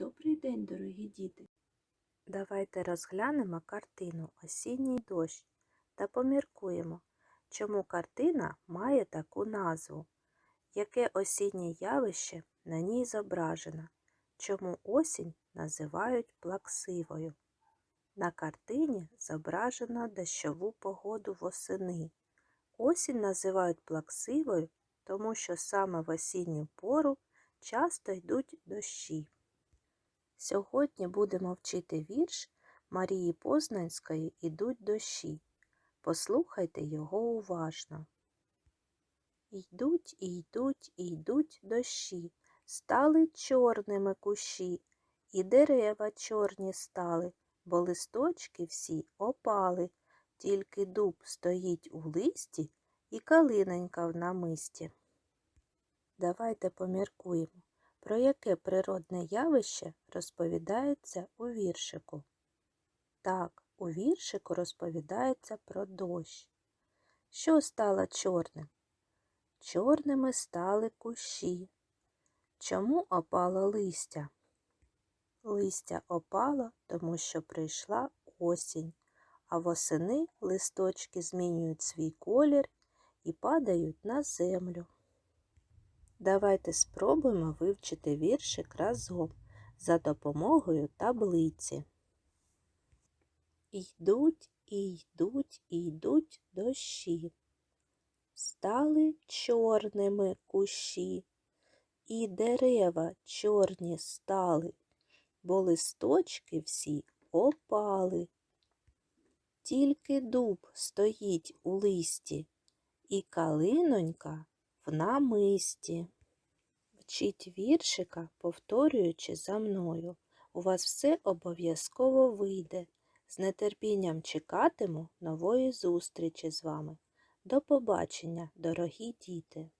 Добрий день, дорогі діти! Давайте розглянемо картину Осінній дощ та поміркуємо, чому картина має таку назву, яке осіннє явище на ній зображено, чому осінь називають плаксивою. На картині зображено дощову погоду восени. Осінь називають плаксивою, тому що саме в осінню пору часто йдуть дощі. Сьогодні будемо вчити вірш Марії Познанської «Ідуть дощі». Послухайте його уважно. Йдуть і йдуть і йдуть дощі, стали чорними кущі, і дерева чорні стали, бо листочки всі опали, тільки дуб стоїть у листі і калиненька в намисті. Давайте поміркуємо. Про яке природне явище розповідається у віршику? Так, у віршику розповідається про дощ. Що стало чорним? Чорними стали кущі. Чому опало листя? Листя опало, тому що прийшла осінь, а восени листочки змінюють свій колір і падають на землю. Давайте спробуємо вивчити віршик разом за допомогою таблиці. Йдуть і йдуть і йдуть дощі. Стали чорними кущі, і дерева чорні стали, бо листочки всі опали. Тільки дуб стоїть у листі, і калинонька в намисті. Вчіть віршика, повторюючи за мною. У вас все обов'язково вийде. З нетерпінням чекатиму нової зустрічі з вами. До побачення, дорогі діти!